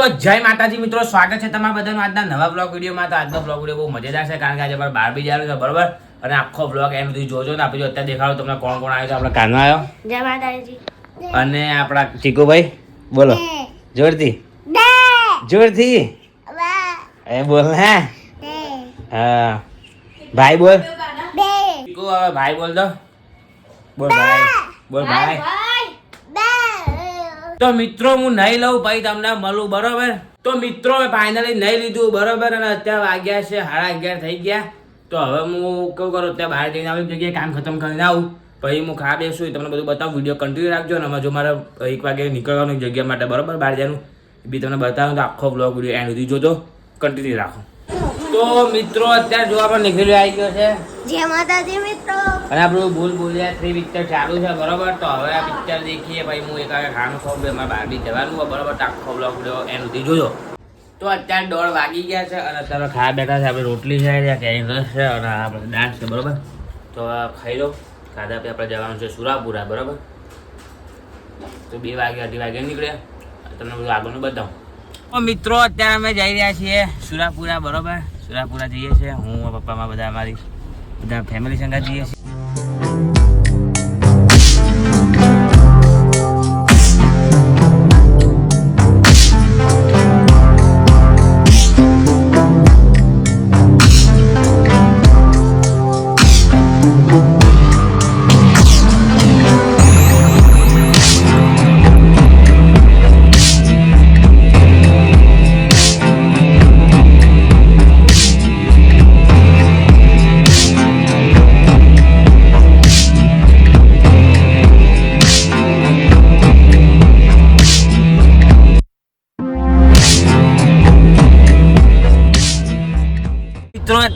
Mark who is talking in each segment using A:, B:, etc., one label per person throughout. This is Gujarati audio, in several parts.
A: તો જય માતાજી મિત્રો સ્વાગત છે તમારા બધાનું આજના નવા બ્લોગ વિડીયોમાં. તો આજનો બ્લોગ વીડિયો બહુ મજેદાર છે કારણ કે આજે આપણે બાર બી જવાનું છે બરોબર? અને આખો બ્લોગ એમ સુધી જોજો ને આપણે અત્યારે દેખાડો તમને કોણ કોણ આવ્યો છે આપણે કાનો આવ્યો?
B: જય માતાજી.
A: અને આપણા ચીકુભાઈ બોલો. જોરથી. જોરથી. એ બોલ હે હા. ભાઈ બોલ. ચીકુ હવે ભાઈ બોલ દો. બોલ ભાઈ. બોલ ભાઈ તો મિત્રો, હું નહીં લઉં ભાઈ તમને મળું, બરોબર? તો મિત્રો, મેં ફાઇનલી નહીં લીધું, બરોબર? અને અત્યારે વાગ્યા છે, સાડા અગિયાર થઈ ગયા. તો હવે હું કેવું કરું, અત્યારે બહાર જઈને આવી જગ્યાએ કામ ખતમ કરીને આવું. પછી હું ખા બેસું તમને બધું બતાવું વીડિયો કન્ટિન્યુ રાખજો. ને આમાં જો મારે એક વાગે નીકળવાનું જગ્યા માટે, બરોબર? બહાર જવાનું. એ બી તમને બતાવું, તો આખો બ્લોગ વીડિયો એન્ડ સુધી જોજો. કન્ટિન્યુ રાખો. તો મિત્રો અત્યારે જોવા પણ નીકળ્યો આવી ગયો છે.
B: જય માતાજી મિત્રો.
A: અને આપણું ભૂલ ભૂલ્યા થ્રી પિક્ચર ચાલુ છે બરોબર? તો હવે આ પિક્ચર દેખીએ ભાઈ હું એક ખાવાનું ખાઉં બે મારે બહાર બી જવાનું હોય બરોબર? તો આખો બ્લોક એન સુધી જોજો તો અત્યારે દોઢ વાગી ગયા છે અને અત્યારે ખાવા બેઠા છે આપણે રોટલી છે ત્યાં રસ છે અને આપણે દાળ છે બરોબર? તો ખાઈ લો. ખાધા પછી આપણે જવાનું છે સુરાપુરા બરોબર? તો બે વાગે અઢી વાગે નીકળ્યા. તમને બધું આગળનું બતાવું. મિત્રો અત્યારે અમે જઈ રહ્યા છીએ સુરાપુરા બરોબર? સુરાપુરા જઈએ છીએ. હું પપ્પામાં બધા અમારી બધા ફેમિલી સંગાત જઈએ છીએ.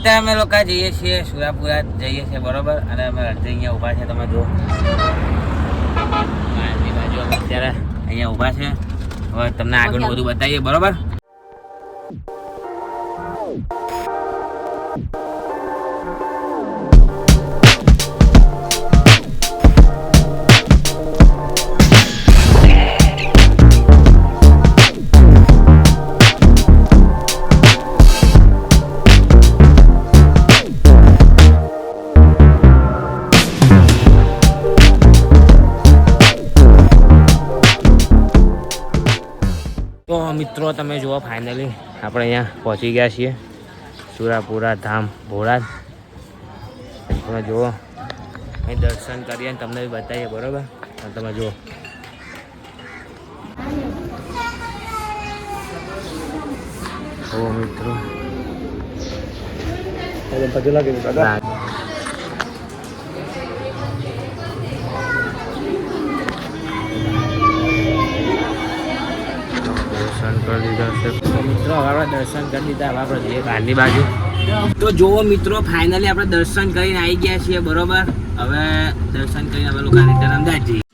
A: અત્યારે અમે લોકો જઈએ છીએ સુરાપુરા જઈએ છીએ બરોબર? અને અમે અડધે અહીંયા ઊભા છે તમે જો બાજુ અમે અત્યારે અહીંયા ઊભા છે. હવે તમને આગળનું બધું બતાવીએ બરોબર? તો મિત્રો, તમે જુઓ ફાઇનલી આપણે અહીંયા પહોંચી ગયા છીએ. સુરાપુરા ધામ ભોળાદ તમે જુઓ, અહીં દર્શન કરીએ અને તમને બતાવીએ, બરોબર? તમે જુઓ. મિત્રો. રાત. દર્શન કરી દીધા છે મિત્રો, હવે આપણે દર્શન કરી દીધા હવે આપણે જઈએ બહારની બાજુ. તો જુઓ મિત્રો ફાઇનલી આપણે દર્શન કરીને આવી ગયા છીએ, બરોબર? હવે દર્શન કરીને અમે લોકો અમદાવાદ જઈએ.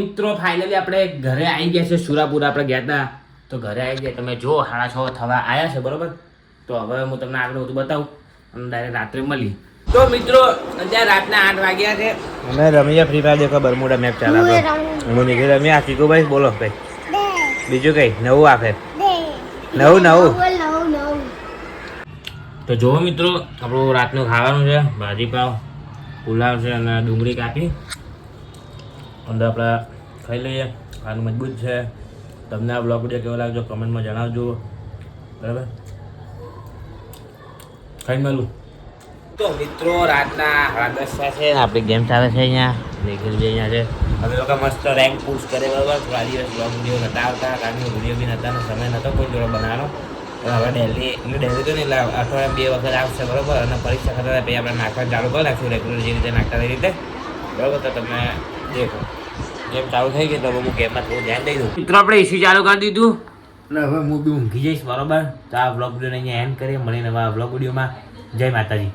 A: મિત્રો ફાઇનલી આપણે ઘરે આવી ગયા છે સુરાપુરા આપણે ગયા હતા તો ઘરે આવી ગયા. તમે જો સાડા છ થવા આવ્યા છે બરોબર? તો હવે હું તમને આગળ બધું બતાવું. અને ડાયરેક્ટ રાત્રે મળી તો મિત્રો અત્યારે રાતના આઠ વાગ્યા છે. અમે રમીએ ફ્રી ફાયર દેખો બરમુડા મેપ ચાલે હું નીકળી રમ્યા કીકુભાઈ બોલો ભાઈ. બીજું કઈ? નવું આપે. નવું નવું
B: નવું. નવું
A: તો જુઓ મિત્રો આપણું રાતનું ખાવાનું છે. ભાજી પાવ પુલાવ છે અને ડુંગળી કાપી. અંદર આપણે ખાઈ લઈએ. ખાવાનું મજબૂત છે. તમને આ બ્લોગ વીડિયો કેવો લાગજો કમેન્ટમાં જણાવજો. બરાબર? ખાઈ મળું તો મિત્રો, રાતના સાડા દસ થયા છે આપણી ગેમ ચાલે છે અહીંયા. નિખિલ બી અહીંયા છે. અમે લોકો મસ્ત રેન્ક પુશ કરે બરાબર? થોડા દિવસ બ્લોગ વીડિયો નતા આવતા, કારણ કે વીડિયો બી નતા સમય નતો કોઈ જોડે બનાવવાનો. પણ હવે ડેલી એટલે ડેલી તો નહીં અઠવાડિયા બે વખત આવશે, બરાબર? અને પરીક્ષા થતા પછી આપણે નાખવાનું ચાલુ કરી નાખશું રેગ્યુલર જે રીતે નાખતા એ રીતે. બરાબર? તો તમે દેખો. ગેમ ચાલુ થઈ ગઈ તો હું ગેમમાં થોડું ધ્યાન દઈ દઉં. મિત્રો આપણે એસી ચાલુ કરી દીધું. અને હવે હું બી ઊંઘી જઈશ બરોબર. તો આ બ્લોગ વિડીયોને અહીંયા એન્ડ કરીએ. મળીને નવા બ્લોગ વિડીયોમાં જય માતાજી.